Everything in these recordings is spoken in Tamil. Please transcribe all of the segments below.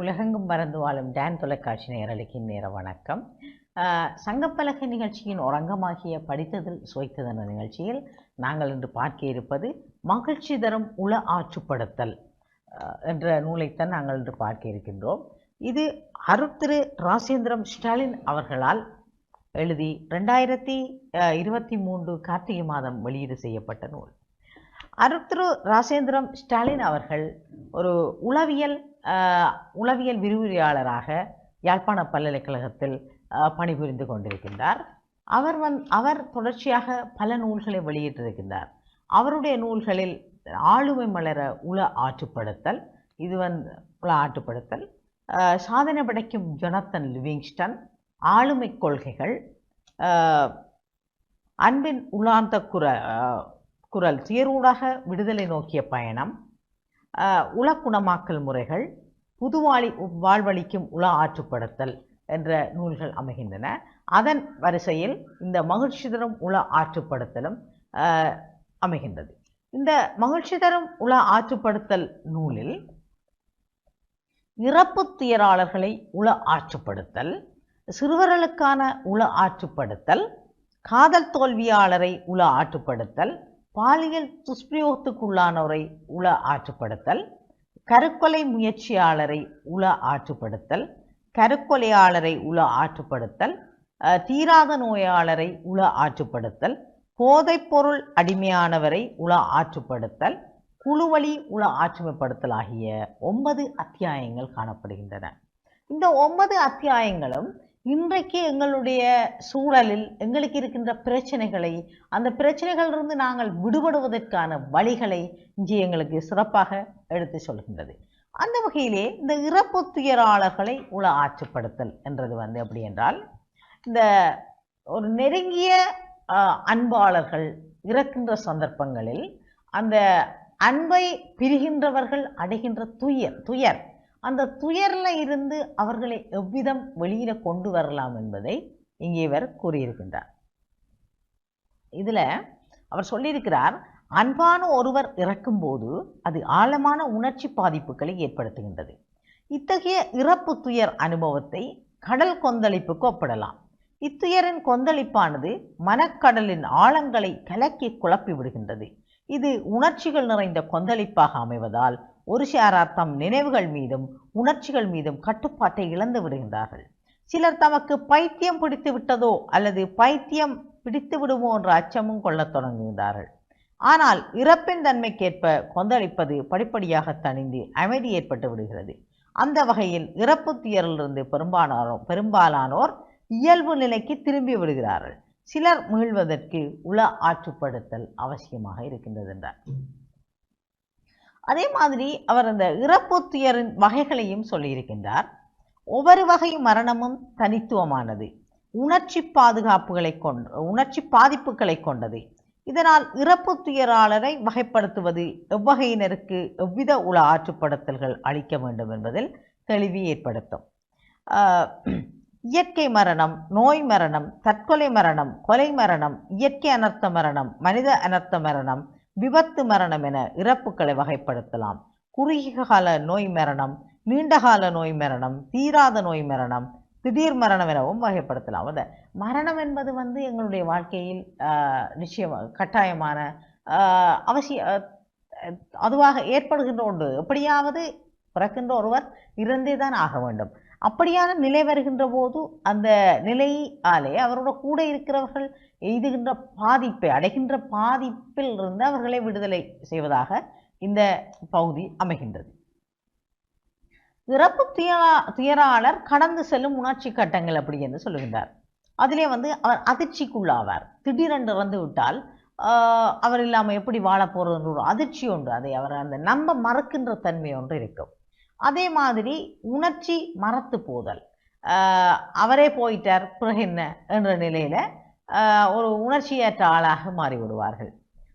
உலகெங்கும் பறந்து வாழும் டேன் தொலைக்காட்சி நேரலுக்கு நேர வணக்கம். சங்கப்பலகை நிகழ்ச்சியின் ஒரங்கமாகிய படித்ததில் சுவைத்ததன நிகழ்ச்சியில் நாங்கள் இன்று பார்க்க இருப்பது மகிழ்ச்சி தரும் உள ஆற்றுப்படுத்தல் என்ற நூலைத்தான் நாங்கள் இன்று பார்க்க இருக்கின்றோம். இது அருத்திரு ராசேந்திரம் ஸ்டாலின் அவர்களால் எழுதி ரெண்டாயிரத்தி இருபத்தி மூன்று கார்த்திகை மாதம் வெளியீடு செய்யப்பட்ட நூல். அருத்திரு ராசேந்திரம் ஸ்டாலின் அவர்கள் ஒரு உளவியல் உளவியல் விரிவுரையாளராக யாழ்ப்பாண பல்கலைக்கழகத்தில் பணிபுரிந்து கொண்டிருக்கின்றார். அவர் வந் அவர் தொடர்ச்சியாக பல நூல்களை வெளியிட்டிருக்கின்றார். அவருடைய நூல்களில் ஆளுமை மலர உள ஆற்றுப்படுத்தல் இது வந்து உள ஆற்றுப்படுத்தல் சாதனை படைக்கும் ஜொனத்தன் லிவிங்ஸ்டன் ஆளுமை கொள்கைகள் அன்பின் உலாந்த குர குரல் சீரூடாக விடுதலை நோக்கிய பயணம் அஹ், முறைகள் புதுவாழி வாழ்வளிக்கும் உல ஆற்றுப்படுத்தல் என்ற நூல்கள் அமைகின்றன. அதன் வரிசையில் இந்த மகிழ்ச்சி தரும் உல ஆற்றுப்படுத்தலும் அஹ், அமைகின்றது. இந்த மகிழ்ச்சி தரும் உல ஆற்றுப்படுத்தல் நூலில் இறப்பு துயராளர்களை உல ஆற்றுப்படுத்தல் சிறுவர்களுக்கான உல ஆற்றுப்படுத்தல் காதல் தோல்வியாளரை உல ஆற்றுப்படுத்தல் பாலியல் துஷ்பிரயோகத்துக்குள்ளானோரை உள ஆற்றுப்படுத்தல் கருக்கொலை முயற்சியாளரை உள ஆற்றுப்படுத்தல் கருக்கொலையாளரை உள ஆற்றுப்படுத்தல் அஹ், தீராத நோயாளரை உள ஆற்றுப்படுத்தல் போதைப்பொருள் அடிமையானவரை உள ஆற்றுப்படுத்தல் குழுவழி உள ஆற்றுமைப்படுத்தல் ஆகிய ஒன்பது அத்தியாயங்கள் காணப்படுகின்றன. இந்த ஒன்பது அத்தியாயங்களும் இன்றைக்கு எங்களுடைய சூழலில் எங்களுக்கு இருக்கின்ற பிரச்சனைகளை அந்த பிரச்சனைகளிலிருந்து நாங்கள் விடுபடுவதற்கான வழிகளை இங்கே எங்களுக்கு சிறப்பாக எடுத்து சொல்கின்றது. அந்த வகையிலே இந்த இறப்பு துயராளர்களை உள ஆற்றுப்படுத்தல் என்றது வந்து எப்படி என்றால் இந்த ஒரு நெருங்கிய அன்பாளர்கள் இறக்கின்ற சந்தர்ப்பங்களில் அந்த அன்பை பிரிகின்றவர்கள் அடைகின்ற துயர் துயர் அந்த துயரில் இருந்து அவர்களை எவ்விதம் வெளியில் கொண்டு வரலாம் என்பதை இங்கே இவர் கூறியிருக்கின்றார். இதுல அவர் சொல்லியிருக்கிறார் அன்பான ஒருவர் இறக்கும்போது அது ஆழமான உணர்ச்சி பாதிப்புகளை ஏற்படுத்துகின்றது. இத்தகைய இறப்பு துயர் அனுபவத்தை கடல் கொந்தளிப்புக்கு ஒப்பிடலாம் இத்துயரின் கொந்தளிப்பானது மனக்கடலின் ஆழங்களை கலக்கி குழப்பி விடுகின்றது. இது உணர்ச்சிகள் நிறைந்த கொந்தளிப்பாக அமைவதால் ஒரு சாரார் தம் நினைவுகள் மீதும் உணர்ச்சிகள் மீதும் கட்டுப்பாட்டை இழந்து விடுகின்றார்கள். சிலர் தமக்கு பைத்தியம் பிடித்து விட்டதோ அல்லது பைத்தியம் பிடித்து விடுமோ என்ற அச்சமும் கொள்ளத் தொடங்குகின்றார்கள். ஆனால் இறப்பின் தன்மைக்கேற்ப கொந்தளிப்பது படிப்படியாக தணிந்து அமைதி ஏற்பட்டு விடுகிறது. அந்த வகையில் இறப்பு துயரிலிருந்து பெரும்பாலானோர் பெரும்பாலானோர் இயல்பு நிலைக்கு திரும்பி விடுகிறார்கள். சிலர் மீள்வதற்கு உள ஆற்றுப்படுத்தல் அவசியமாக இருக்கின்றது என்றார். அதே மாதிரி அவர் அந்த இறப்பு துயரின் வகைகளையும் சொல்லியிருக்கின்றார். ஒவ்வொரு வகை மரணமும் தனித்துவமானது. உணர்ச்சி பாதுகாப்புகளை கொண்ட உணர்ச்சி பாதிப்புகளை கொண்டது. இதனால் இறப்பு துயராளரை வகைப்படுத்துவது எவ்வகையினருக்கு எவ்வித உள ஆற்றுப்படுத்தல்கள் அளிக்க வேண்டும் என்பதில் தெளிவு ஏற்படுத்தும். இயற்கை மரணம் நோய் மரணம் தற்கொலை மரணம் கொலை மரணம் இயற்கை அனர்த்த மரணம் மனித அனர்த்த மரணம் விபத்து மரணம் என இறப்புகளை வகைப்படுத்தலாம். குறுகிய கால நோய் மரணம் நீண்டகால நோய் மரணம் தீராத நோய் மரணம் திடீர் மரணம் எனவும் வகைப்படுத்தலாம். அந்த மரணம் என்பது வந்து எங்களுடைய வாழ்க்கையில் நிச்சயம் கட்டாயமான அவசிய அதுவாக ஏற்படுகின்ற ஒன்று. எப்படியாவது பிறக்கின்ற ஒருவர் இறந்தே தான் ஆக வேண்டும். அப்படியான நிலை வருகின்ற போது அந்த நிலையாலே அவரோட கூட இருக்கிறவர்கள் எய்துகின்ற பாதிப்பை அடைகின்ற பாதிப்பில் இருந்து அவர்களை விடுதலை செய்வதாக இந்த பகுதி அமைகின்றது. இறப்பு துயரா துயராளர் கடந்து செல்லும் உணர்ச்சி கட்டங்கள் அப்படி என்று சொல்லுகின்றார். அதிலே வந்து அவர் அதிர்ச்சிக்குள்ளாவார். திடீரென்று இறந்து விட்டால் அவர் இல்லாமல் எப்படி வாழப் ஒரு அதிர்ச்சி ஒன்று அதை அவர் அந்த நம்ப மறக்கின்ற தன்மை ஒன்று இருக்கும். அதே மாதிரி உணர்ச்சி மறத்து போதல். ஆஹ், அவரே போயிட்டார் பிறகு என்ன? என்ற நிலையில ஒரு உணர்ச்சியற்ற ஆளாக மாறிவிடுவார்கள்.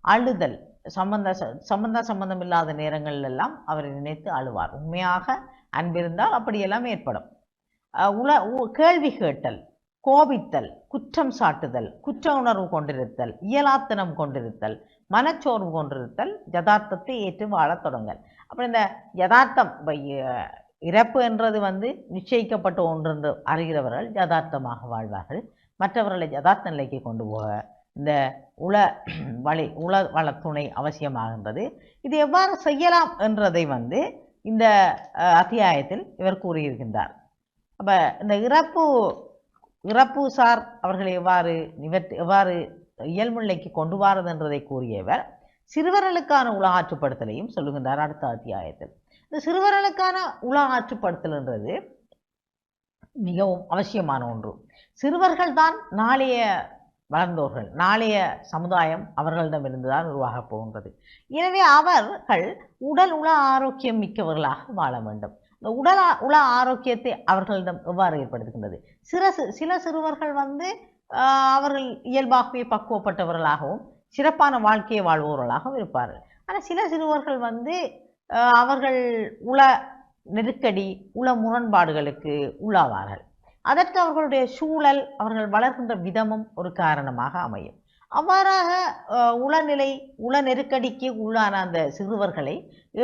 அழுதல் சம்பந்த சம்பந்த சம்பந்தம் இல்லாத நேரங்களிலெல்லாம் அவரை நினைத்து அழுவார். உண்மையாக அன்பிருந்தால் அப்படியெல்லாம் ஏற்படும். உல உ- கேள்வி கேட்டல் கோபித்தல் குற்றம் சாட்டுதல் குற்ற உணர்வு கொண்டிருத்தல் இயலாத்தனம் கொண்டிருத்தல் மனச்சோர்வு கொண்டிருத்தல் யதார்த்தத்தை ஏற்று வாழத் தொடங்கல். அப்புறம் இந்த யதார்த்தம் இறப்பு என்றது வந்து நிச்சயிக்கப்பட்ட ஒன்று என்று அறிகிறவர்கள் யதார்த்தமாக வாழ்வார்கள். மற்றவர்களை யதார்த்த நிலைக்கு கொண்டு போக இந்த உள வழி உள வளத்துணை அவசியமாகின்றது. இது எவ்வாறு செய்யலாம் என்றதை வந்து இந்த அத்தியாயத்தில் இவர் கூறியிருக்கின்றார். அப்ப இந்த இறப்பு இறப்பு சார் அவர்களை எவ்வாறு நிவர்த்தி எவ்வாறு இயல்முல்லைக்கு நிலைக்கு கொண்டு வாரது என்றதை கூறியவர் சிறுவர்களுக்கான உல ஆற்றுப்படுத்தலையும் சொல்லுகின்றார் அடுத்த அத்தியாயத்தில். இந்த சிறுவர்களுக்கான உல ஆற்றுப்படுத்தல்ன்றது மிகவும் அவசியமான ஒன்று. சிறுவர்கள் தான் நாளைய வளர்ந்தோர்கள் நாளைய சமுதாயம் அவர்களிடமிருந்து தான் உருவாகப் போகின்றது. எனவே அவர்கள் உடல் உள ஆரோக்கியம் மிக்கவர்களாக வாழ வேண்டும். இந்த உடல் உள ஆரோக்கியத்தை அவர்களிடம் எவ்வாறு ஏற்படுத்துகின்றது? சில சில சிறுவர்கள் வந்து அவர்கள் இயல்பாகவே பக்குவப்பட்டவர்களாகவும் சிறப்பான வாழ்க்கையை வாழ்பவர்களாகவும் இருப்பார்கள். ஆனால் சில சிறுவர்கள் வந்து அவர்கள் உள நெருக்கடி உள முரண்பாடுகளுக்கு உள்ளாவார்கள். அதற்கு அவர்களுடைய சூழல் அவர்கள் வளர்கின்ற விதமும் ஒரு காரணமாக அமையும். அவ்வாறாக உளநிலை உள நெருக்கடிக்கு உள்ளான அந்த சிறுவர்களை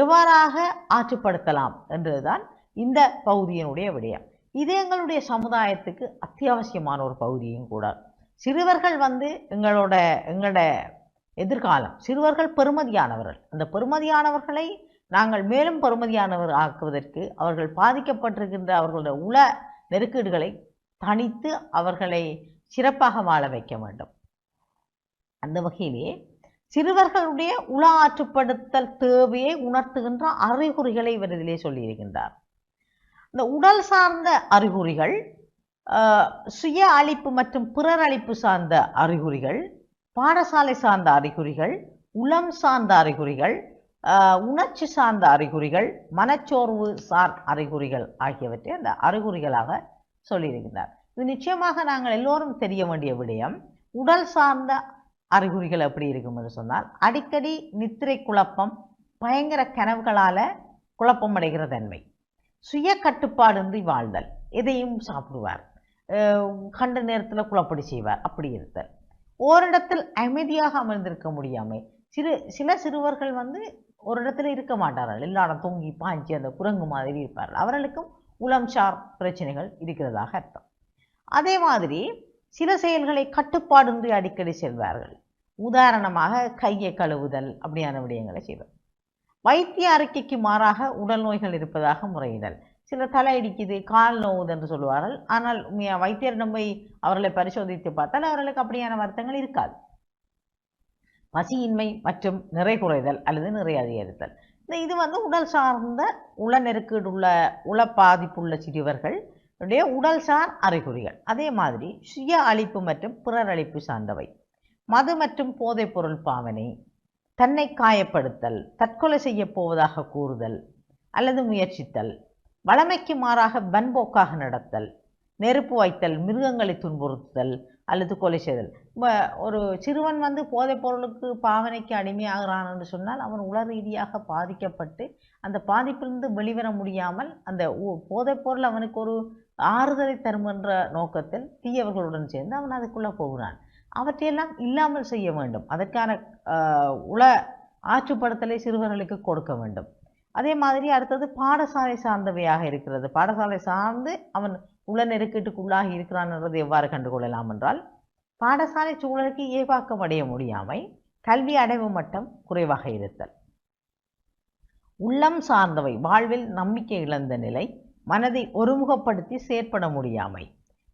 எவ்வாறாக ஆற்றுப்படுத்தலாம் என்றுதான் இந்த பகுதியினுடைய விடயம். இது எங்களுடைய சமுதாயத்துக்கு அத்தியாவசியமான ஒரு பகுதியும் கூட. சிறுவர்கள் வந்து எங்களோட எங்களோட எதிர்காலம் சிறுவர்கள் பெருமதியானவர்கள். அந்த பெருமதியானவர்களை நாங்கள் மேலும் பருமதியானவர் ஆக்குவதற்கு அவர்கள் பாதிக்கப்பட்டிருக்கின்ற அவர்களுடைய உள நெருக்கீடுகளை தனித்து அவர்களை சிறப்பாக வாழ வைக்க வேண்டும். அந்த வகையிலே சிறுவர்களுடைய உள ஆற்றுப்படுத்தல் தேவையை உணர்த்துகின்ற அறிகுறிகளை இவர் இதிலே சொல்லியிருக்கின்றார். இந்த உடல் சார்ந்த அறிகுறிகள் ஆஹ், சுய அழிப்பு மற்றும் பிறர் அழிப்பு சார்ந்த அறிகுறிகள் பாடசாலை சார்ந்த அறிகுறிகள் உளம் சார்ந்த அறிகுறிகள் உணர்ச்சி சார்ந்த அறிகுறிகள் மனச்சோர்வு சார் அறிகுறிகள் ஆகியவற்றை அந்த அறிகுறிகளாக சொல்லியிருக்கிறார் இது நிச்சயமாக நாங்கள் எல்லோரும் தெரிய வேண்டிய விடயம். உடல் சார்ந்த அறிகுறிகள் எப்படி இருக்கும் என்று சொன்னால் அடிக்கடி நித்திரை குழப்பம் பயங்கர கனவுகளால குழப்பமடைகிற தன்மை. சுய கட்டுப்பாடின்றி வாழ்தல் எதையும் சாப்பிடுவார். அஹ் கண்ட நேரத்தில் குழப்படி செய்வார் அப்படி இருத்தல். ஓரிடத்தில் அமைதியாக அமர்ந்திருக்க முடியாமை. சிறு சில சிறுவர்கள் வந்து ஒரு இடத்துல இருக்க மாட்டார்கள். எல்லா இடம் தூங்கி பாய்ச்சி அந்த குரங்கு மாதிரி இருப்பார்கள். அவர்களுக்கும் உளம் சார் பிரச்சனைகள் இருக்கிறதாக அர்த்தம். அதே மாதிரி சில செயல்களை கட்டுப்பாடின்றி அடிக்கடி செல்வார்கள் உதாரணமாக கையை கழுவுதல் அப்படியான விடயங்களை செய்வார். வைத்திய அறிக்கைக்கு மாறாக உடல் நோய்கள் இருப்பதாக முறையிடல். சில தலை இடிக்குது கால் நோவுது என்று சொல்லுவார்கள். ஆனால் வைத்தியரிடம் போய் அவர்களை பரிசோதித்து பார்த்தால் அவர்களுக்கு அப்படியான வருத்தங்கள் இருக்காது. பசியின்மை மற்றும் நிறை குறைதல் அல்லது நிறை அதிகரித்தல் இந்த இது வந்து உடல் சார்ந்த உள நெருக்கீடு உள்ள உள பாதிப்புள்ள சிறுவர்கள் உடைய உடல் சார் அறிகுறிகள். அதே மாதிரி சுய அழிப்பு மற்றும் பிறர் அழிப்பு சார்ந்தவை. மது மற்றும் போதைப்பொருள் பாவனை தன்னை காயப்படுத்தல் தற்கொலை செய்யப் போவதாக கூறுதல் அல்லது முயற்சித்தல் வளமைக்கு மாறாக வன்போக்காக நடத்தல் நெருப்பு வைத்தல் மிருகங்களை துன்புறுத்துதல் அல்லது கொலை செய்தல். இப்ப ஒரு சிறுவன் வந்து போதைப் பொருளுக்கு பாவனைக்கு அடிமையாகிறான் என்று சொன்னால் அவன் உள ரீதியாக பாதிக்கப்பட்டு அந்த பாதிப்பிலிருந்து வெளிவர முடியாமல் அந்த போதைப் பொருள் அவனுக்கு ஒரு ஆறுதலை தரும் என்ற நோக்கத்தில் தீயவர்களுடன் சேர்ந்து அவன் அதுக்குள்ளே போகிறான். அவற்றையெல்லாம் இல்லாமல் செய்ய வேண்டும். அதற்கான உள ஆற்றுப்படுத்தலை சிறுவர்களுக்கு கொடுக்க வேண்டும். அதே மாதிரி அடுத்தது பாடசாலை சார்ந்தவையாக இருக்கிறது. பாடசாலை சார்ந்து அவன் உள நெருக்கீட்டுக்குள்ளாகி இருக்கிறான் என்பதை எவ்வாறு கண்டுகொள்ளலாம் என்றால் பாடசாலை சூழலுக்கு இயல்பாக்கம் அடைய முடியாமை கல்வி அடைவு மட்டம் குறைவாக இருத்தல். உள்ளம் சார்ந்தவை வாழ்வில் நம்பிக்கை இழந்த நிலை மனதை ஒருமுகப்படுத்தி செயற்பட முடியாமை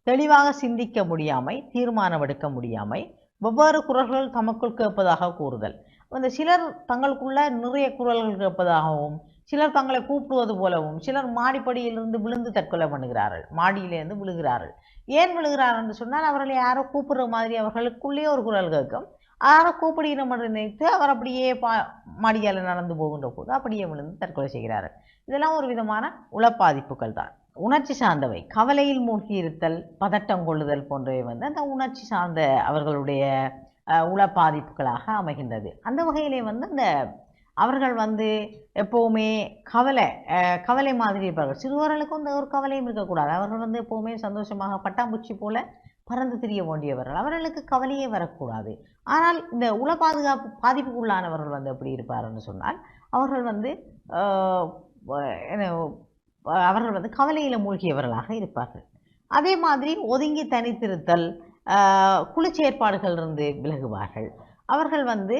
தெளிவாக சிந்திக்க முடியாமை தீர்மானம் எடுக்க முடியாமை வெவ்வேறு குரல்கள் தமக்குள் கேட்பதாக கூறுதல். அந்த சிலர் தங்களுக்குள்ள நிறைய குரல்கள் கேட்பதாகவும் சிலர் தங்களை கூப்பிடுவது போலவும் சிலர் மாடிப்படியிலிருந்து விழுந்து தற்கொலை பண்ணுகிறார்கள். மாடியிலேருந்து விழுகிறார்கள். ஏன் விழுகிறார்கள் என்று சொன்னால் அவர்களை யாரோ கூப்பிடுற மாதிரி அவர்களுக்குள்ளேயே ஒரு குரல் கேட்கும். யாரோ கூப்பிடுகிறோம் என்று நினைத்து அவர் அப்படியே பா மாடியால் நடந்து போகின்ற போது அப்படியே விழுந்து தற்கொலை செய்கிறார்கள். இதெல்லாம் ஒரு விதமான உளப்பாதிப்புகள் தான். உணர்ச்சி சார்ந்தவை. கவலையில் மூழ்கி இருத்தல் பதட்டம் கொள்ளுதல் போன்றவை வந்து அந்த உணர்ச்சி சார்ந்த அவர்களுடைய உளப்பாதிப்புகளாக அமைகின்றது. அந்த வகையிலே வந்து அந்த அவர்கள் வந்து எப்போவுமே கவலை கவலை மாதிரி இருப்பார்கள். சிறுவர்களுக்கும் வந்து ஒரு கவலையும் இருக்கக்கூடாது. அவர்கள் வந்து எப்போவுமே சந்தோஷமாக பட்டாம்பூச்சி போல பறந்து திரிய வேண்டியவர்கள். அவர்களுக்கு கவலையே வரக்கூடாது. ஆனால் இந்த உள பாதுகாப்பு பாதிப்புக்குள்ளானவர்கள் வந்து எப்படி இருப்பார்னு சொன்னால் அவர்கள் வந்து என்ன, அவர்கள் வந்து கவலையில் மூழ்கியவர்களாக இருப்பார்கள். அதே மாதிரி ஒதுங்கி தனித்திருத்தல் குளிர்ச்சி குழு விலகுவார்கள். அவர்கள் வந்து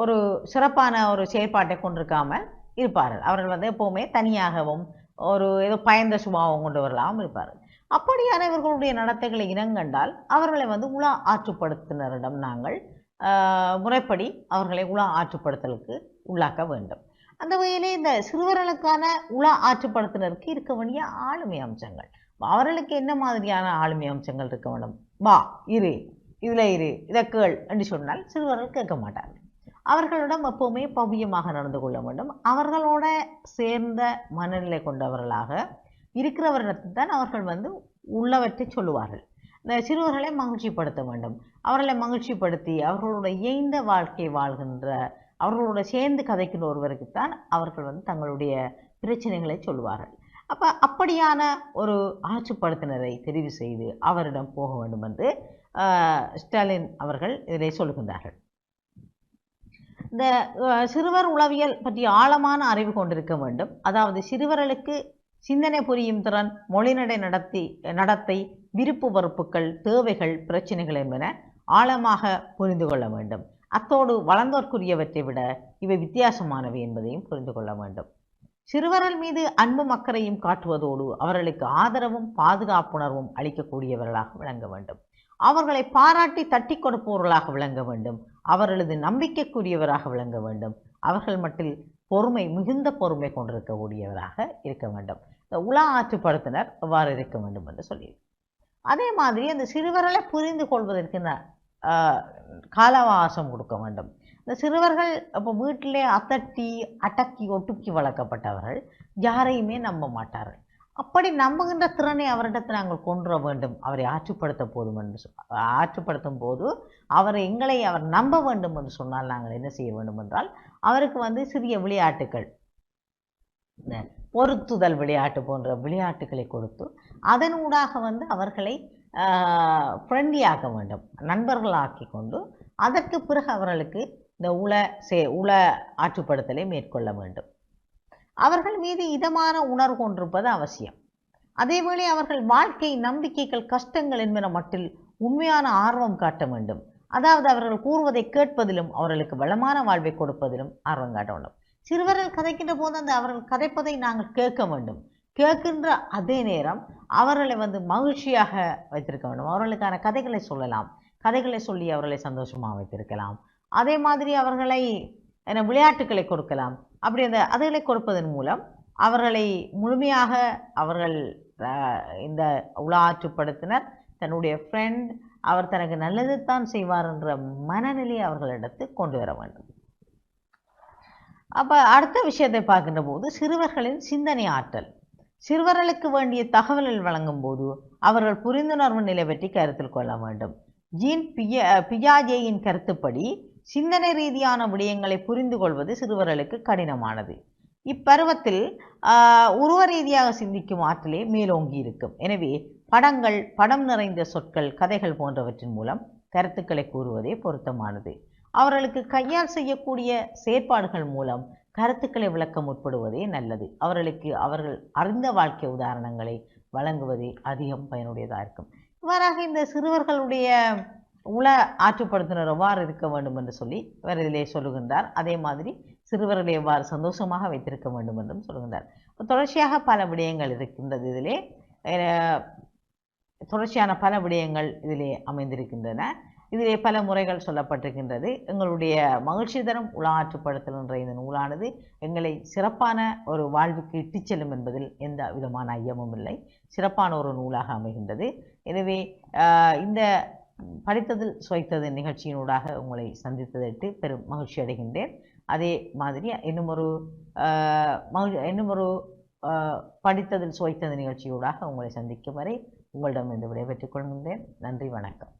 ஒரு சிறப்பான ஒரு செயற்பாட்டை கொண்டிருக்காமல் இருப்பார்கள். அவர்கள் வந்து எப்போவுமே தனியாகவும் ஒரு ஏதோ பயந்த சுபாவம் கொண்டவர்களாகவும் இருப்பார்கள். அப்படியான இவர்களுடைய நடத்தைகளை இனங்கண்டால் அவர்களை வந்து உலா ஆற்றுப்படுத்தினரிடம் நாங்கள் முறைப்படி அவர்களை உலா ஆற்றுப்படுத்தலுக்கு உள்ளாக்க வேண்டும். அந்த வகையிலே இந்த சிறுவர்களுக்கான உலா ஆற்றுப்படுத்தினருக்கு இருக்க வேண்டிய ஆளுமை அம்சங்கள். அவர்களுக்கு என்ன மாதிரியான ஆளுமை அம்சங்கள் இருக்க வேண்டும்? வா இரு. இதில் இரு இதை கேள் என்று சொன்னால் சிறுவர்கள் கேட்க மாட்டார்கள். அவர்களிடம் எப்போவுமே பவ்யமாக நடந்து கொள்ள வேண்டும். அவர்களோட சேர்ந்த மனநிலை கொண்டவர்களாக இருக்கிறவரிடத்தில் தான் அவர்கள் வந்து உள்ளவற்றை சொல்லுவார்கள். இந்த சிறுவர்களை மகிழ்ச்சிப்படுத்த வேண்டும். அவர்களை மகிழ்ச்சிப்படுத்தி அவர்களோட இயைந்த வாழ்க்கை வாழ்கின்ற அவர்களோட சேர்ந்து கதைக்கின்ற ஒருவருக்குத்தான் அவர்கள் வந்து தங்களுடைய பிரச்சனைகளை சொல்லுவார்கள். அப்போ அப்படியான ஒரு ஆட்சிப்படுத்தினரை தெரிவு செய்து அவரிடம் போக வேண்டும் என்று ஸ்டாலின் அவர்கள் இதை சொல்லுகின்றார்கள். இந்த சிறுவர் உளவியல் பற்றி ஆழமான அறிவு கொண்டிருக்க வேண்டும். அதாவது சிறுவர்களுக்கு சிந்தனை புரியும் திறன் மொழிநடை நடத்தி நடத்தை விருப்பு வெறுப்புகள் தேவைகள் பிரச்சனைகள் என்பன ஆழமாக புரிந்து கொள்ள வேண்டும். அத்தோடு வளர்ந்தோர்க்குரியவற்றை விட இவை வித்தியாசமானவை என்பதையும் புரிந்து கொள்ள வேண்டும். சிறுவர்கள் மீது அன்பும் அக்கறையும் காட்டுவதோடு அவர்களுக்கு ஆதரவும் பாதுகாப்புணர்வும் அளிக்கக்கூடியவர்களாக விளங்க வேண்டும். அவர்களை பாராட்டி தட்டி கொடுப்பவர்களாக விளங்க வேண்டும். அவர்களது நம்பிக்கைக்குரியவராக விளங்க வேண்டும். அவர்கள் மட்டில் பொறுமை மிகுந்த பொறுமை கொண்டிருக்கக்கூடியவராக இருக்க வேண்டும். இந்த உலா ஆற்றுப்படுத்தினர் எவ்வாறு இருக்க வேண்டும் என்று சொல்லி அதே மாதிரி அந்த சிறுவர்களை புரிந்து கொள்வதற்கு ந- ஆஹ், கால அவகாசம் கொடுக்க வேண்டும். இந்த சிறுவர்கள் இப்போ வீட்டிலே அத்தட்டி அடக்கி ஒட்டுக்கி வளர்க்கப்பட்டவர்கள் யாரையுமே நம்ப மாட்டார்கள். அப்படி நம்புகின்ற திறனை அவரிடத்தில் நாங்கள் கொண்டு வேண்டும். அவரை ஆற்றுப்படுத்த போதும் என்று சொ- ஆற்றுப்படுத்தும் போது அவர் எங்களை அவர் நம்ப வேண்டும் என்று சொன்னால் நாங்கள் என்ன செய்ய வேண்டும் என்றால் அவருக்கு வந்து சிறிய விளையாட்டுகள் இந்த பொருத்துதல் விளையாட்டு போன்ற விளையாட்டுகளை கொடுத்து அதனூடாக வந்து அவர்களை ஃப்ரெண்ட்லியாக்க வேண்டும். நண்பர்களாக்கி கொண்டு அதற்கு பிறகு அவர்களுக்கு இந்த உல சே உள ஆற்றுப்படுத்தலை மேற்கொள்ள வேண்டும். அவர்கள் மீது இதமான உணர்வு கொண்டிருப்பது அவசியம். அதேவேளை அவர்கள் வாழ்க்கை நம்பிக்கைகள் கஷ்டங்கள் என்பன மட்டில் உண்மையான ஆர்வம் காட்ட வேண்டும். அதாவது அவர்கள் கூறுவதை கேட்பதிலும் அவர்களுக்கு வளமான வாழ்வை கொடுப்பதிலும் ஆர்வம் காட்ட வேண்டும். சிறுவர்கள் கதைக்கின்ற போது அந்த அவர்கள் கதைப்பதை நாங்கள் கேட்க வேண்டும். கேட்கின்ற அதே நேரம் அவர்களை வந்து மகிழ்ச்சியாக வைத்திருக்க வேண்டும். அவர்களுக்கான கதைகளை சொல்லலாம். கதைகளை சொல்லி அவர்களை சந்தோஷமாக வைத்திருக்கலாம். அதே மாதிரி அவர்களை என்ன விளையாட்டுகளை கொடுக்கலாம். அப்படி அந்த அதுகளை கொடுப்பதன் மூலம் அவர்களை முழுமையாக அவர்கள் இந்த உலாற்றுப்படுத்தினர் தன்னுடைய ஃப்ரெண்ட் அவர் தனக்கு நல்லது தான் செய்வார் என்ற மனநிலையை அவர்களிடத்து கொண்டு வர வேண்டும். அப்போ அடுத்த விஷயத்தை பார்க்கின்ற போது சிறுவர்களின் சிந்தனை ஆற்றல். சிறுவர்களுக்கு வேண்டிய தகவல்கள் வழங்கும் போது அவர்கள் புரிந்துணர்வு நிலை பற்றி கருத்தில் கொள்ள வேண்டும். ஜீன் பிய பியாஜேயின் கருத்துப்படி சிந்தனை ரீதியான விடயங்களை புரிந்து கொள்வது சிறுவர்களுக்கு கடினமானது. இப்பருவத்தில் உருவ ரீதியாக சிந்திக்கும் ஆற்றலே மேலோங்கி இருக்கும். எனவே படங்கள் படம் நிறைந்த சொற்கள் கதைகள் போன்றவற்றின் மூலம் கருத்துக்களை கூறுவதே பொருத்தமானது. அவர்களுக்கு கையால் செய்யக்கூடிய செயற்பாடுகள் மூலம் கருத்துக்களை விளக்க முற்படுவதே நல்லது. அவர்களுக்கு அவர்கள் அறிந்த வாழ்க்கை உதாரணங்களை வழங்குவதே அதிகம் பயனுடையதாக இருக்கும். இவ்வாறாக இந்த சிறுவர்களுடைய உள ஆற்றுப்படுத்தினர் எவ்வாறு இருக்க வேண்டும் என்று சொல்லி வேறு இதிலே சொல்லுகின்றார். அதே மாதிரி சிறுவர்களை எவ்வாறு சந்தோஷமாக வைத்திருக்க வேண்டும் என்றும் சொல்லுகின்றார். தொடர்ச்சியாக பல விடயங்கள் இருக்கின்றது இதிலே. தொடர்ச்சியான பல விடயங்கள் இதிலே அமைந்திருக்கின்றன. இதிலே பல முறைகள் சொல்லப்பட்டிருக்கின்றது. எங்களுடைய மகிழ்ச்சி தரும் உலாற்றுப்படுத்தல் என்ற இந்த நூலானது எங்களை சிறப்பான ஒரு வாழ்வுக்கு இட்டுச் செல்லும் என்பதில் எந்த விதமான ஐயமும் இல்லை. சிறப்பான ஒரு நூலாக அமைகின்றது. எனவே இந்த படித்ததில் சுவைத்தது நிகழ்ச்சியினூடாக உங்களை சந்தித்ததற்கு பெரும் மகிழ்ச்சி அடைகின்றேன். அதே மாதிரி இன்னும் ஒரு ஆஹ், மகிழ் இன்னும் ஒரு படித்ததில் சுவைத்தது நிகழ்ச்சியூடாக உங்களை சந்திக்கும் வரை உங்களிடம் இருந்து விடைபெற்றுக் கொள்கின்றேன். நன்றி வணக்கம்.